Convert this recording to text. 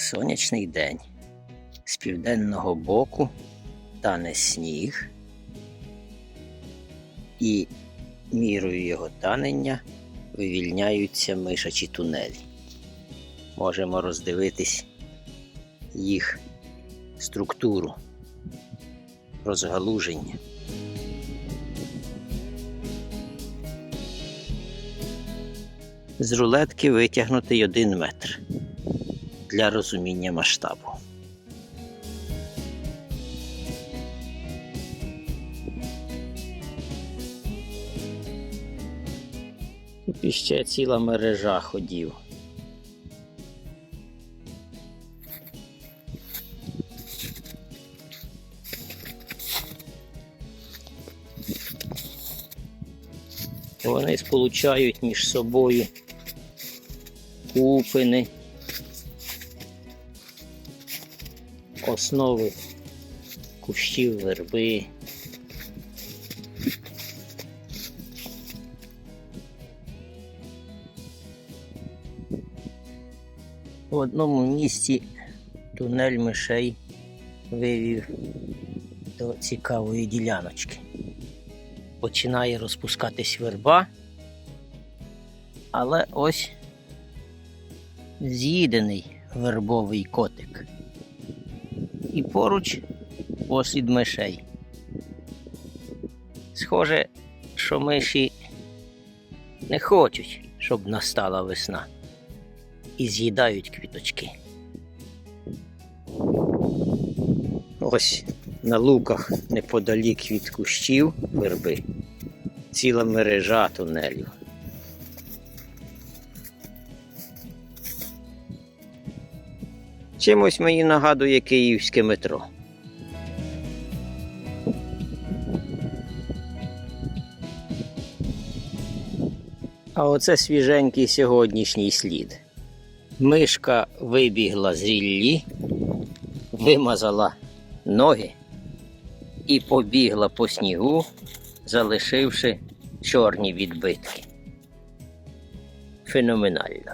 Сонячний день. З південного боку тане сніг, і мірою його танення вивільняються мишачі тунелі. Можемо роздивитись їх структуру, розгалуження. З рулетки витягнутий один метр для розуміння масштабу. Тут іще ціла мережа ходів. Вони сполучають між собою купини, основи кущів верби. В одному місці тунель мишей вивів до цікавої діляночки. Починає розпускатись верба, але ось з'їдений вербовий котик. І поруч послід мишей. Схоже, що миші не хочуть, щоб настала весна і з'їдають квіточки. Ось на луках неподалік від кущів верби ціла мережа тунелів. Чимось мені нагадує київське метро. А оце свіженький сьогоднішній слід. Мишка вибігла з ріллі, вимазала ноги і побігла по снігу, залишивши чорні відбитки. Феноменально.